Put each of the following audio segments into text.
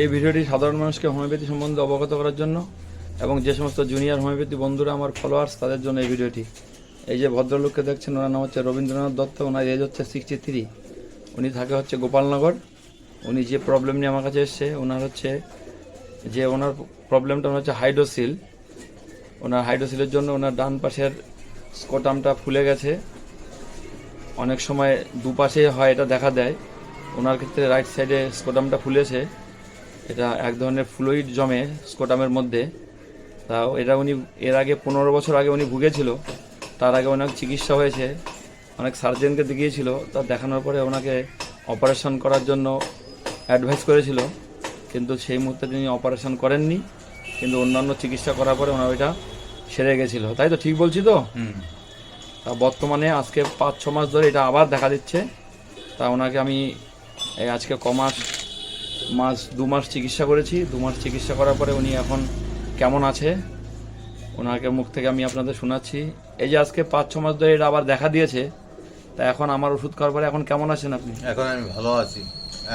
এই ভিডিওটি সাধারণ মানুষকে হোমিওপ্যাথি সম্বন্ধে অবগত করার জন্য এবং যে সমস্ত জুনিয়র হোমিওপ্যাথি বন্ধুরা আমার ফলোয়ার্স তাদের জন্য এই ভিডিওটি। এই যে ভদ্রলোককে দেখছেন, ওনার নাম হচ্ছে রবীন্দ্রনাথ দত্ত, ওনার এজ হচ্ছে সিক্সটি থ্রি উনি থাকে হচ্ছে গোপালনগর। উনি যে প্রবলেম নিয়ে আমার কাছে এসছে, ওনার হচ্ছে যে ওনার প্রবলেমটা হচ্ছে হাইড্রোসিল ওনার হাইড্রোসিলের জন্য ওনার ডান পাশের স্কোটামটা ফুলে গেছে। অনেক সময় দুপাশে হয়, এটা দেখা দেয়। ওনার ক্ষেত্রে রাইট সাইডে স্কোটামটা ফুলেছে। এটা এক ধরনের ফ্লুইড জমে স্কোটামের মধ্যে। তা এটা উনি এর আগে পনেরো বছর আগে উনি ভুগেছিল। তার আগে অনেক চিকিৎসা হয়েছে অনেক সার্জেনকে দেখিয়েছিল। তা দেখানোর পরে ওনাকে অপারেশন করার জন্য অ্যাডভাইস করেছিল। কিন্তু সেই মুহূর্তে তিনি অপারেশন করেননি। কিন্তু অন্যান্য চিকিৎসা করার পরে ওনার ওইটা সেরে গেছিল। তাই তো ঠিক বলছি তো? তা বর্তমানে আজকে পাঁচ ছ মাস ধরে এটা আবার দেখা দিচ্ছে। তা ওনাকে আমি এই আজকে ক মাস দু মাস চিকিৎসা করেছি। দু মাস চিকিৎসা করার পরে উনি এখন কেমন আছে? ওনাকে মুখ থেকে আমি আপনাদের শোনাচ্ছি। এই যে আজকে পাঁচ ছ মাস ধরে এটা আবার দেখা দিয়েছে তা এখন আমার ওষুধ খাওয়ার পরে এখন কেমন আছেন আপনি? এখন আমি ভালো আছি।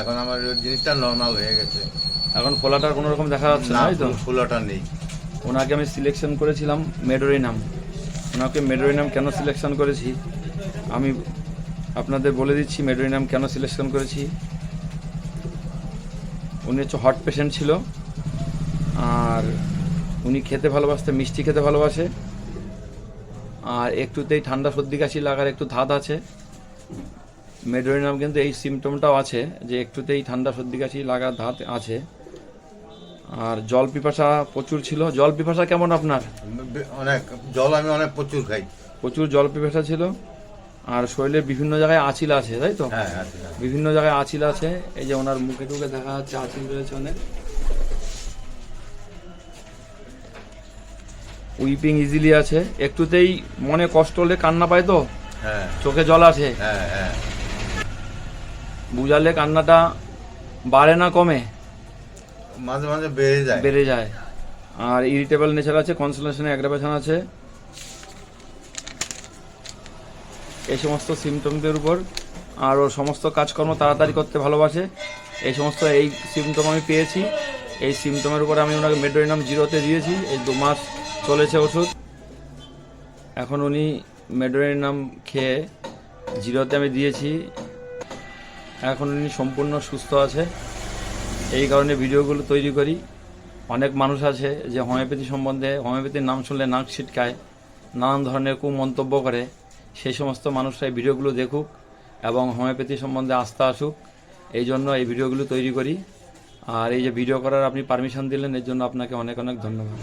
এখন আমার জিনিসটা নর্মাল হয়ে গেছে। এখন ফোলাটার কোনো রকম দেখা যাচ্ছে না না তো? ফুলোটা নেই। ওনাকে আমি সিলেকশন করেছিলাম মেডোরিনাম। ওনাকে মেডোরিনাম কেন সিলেকশন করেছি? আমি আপনাদের বলে দিচ্ছি মেডোরিনাম কেন সিলেকশন করেছি। উনি হচ্ছে হট পেশেন্ট ছিল। আর উনি খেতে ভালোবাসতে মিষ্টি খেতে ভালোবাসে। আর একটুতেই ঠান্ডা সর্দি কাশি লাগার একটু ধাত আছে। মেডোরিনাম কিন্তু এই সিমটমটাও আছে যে একটুতেই ঠান্ডা সর্দি কাশি লাগার ধাত আছে। আর জল পিপাসা প্রচুর ছিল। জল পিপাসা কেমন আপনার? অনেক জল আমি অনেক প্রচুর খাই। প্রচুর জল পিপাসা ছিল। আর শরীরের বিভিন্ন জায়গায় আঁচিল আছে তাই তো? হ্যাঁ। বিভিন্ন জায়গায় আঁচিল আছে। এই যে ওনার মুখে টুকে দেখা যাচ্ছে আঁচিল রয়েছে অনেক। উইপিং ইজিলি আছে। একটুতেই মনে কষ্ট হলে কান্না পায় তো? হ্যাঁ। চোখে জল আছে? হ্যাঁ হ্যাঁ। বুঝালে কান্নাটা বাড়ে না কমে? মাঝে মাঝে বেড়ে যায়। বেড়ে যায়। আর ইরিটেবল নেচার আছে কনসেন্ট্রেশনে অ্যাগ্রাভেশন আছে। এই সমস্ত সিমটমদের উপর আর ওর সমস্ত কাজকর্ম তাড়াতাড়ি করতে ভালোবাসে। এই সমস্ত এই সিমটম আমি পেয়েছি। এই সিমটমের উপর আমি ওনাকে মেডোরিনাম জিরোতে দিয়েছি। এই দু মাস চলেছে ওষুধ। এখন উনি মেডোরিনাম খেয়ে জিরোতে আমি দিয়েছি। এখন উনি সম্পূর্ণ সুস্থ আছে। এই কারণে ভিডিওগুলো তৈরি করি। অনেক মানুষ আছে যে হোমিওপ্যাথি সম্বন্ধে, হোমিওপ্যাথির নাম শুনলে নাক ছিটকায়, নানান ধরনের কুমন্তব্য করে। সেই সমস্ত মানুষরা এই ভিডিওগুলো দেখুক এবং হোমিওপ্যাথি সম্বন্ধে আস্থা আসুক। এই জন্য এই ভিডিওগুলো তৈরি করি। আর এই যে ভিডিও করার আপনি পারমিশন দিলেন, এর জন্য আপনাকে অনেক অনেক ধন্যবাদ।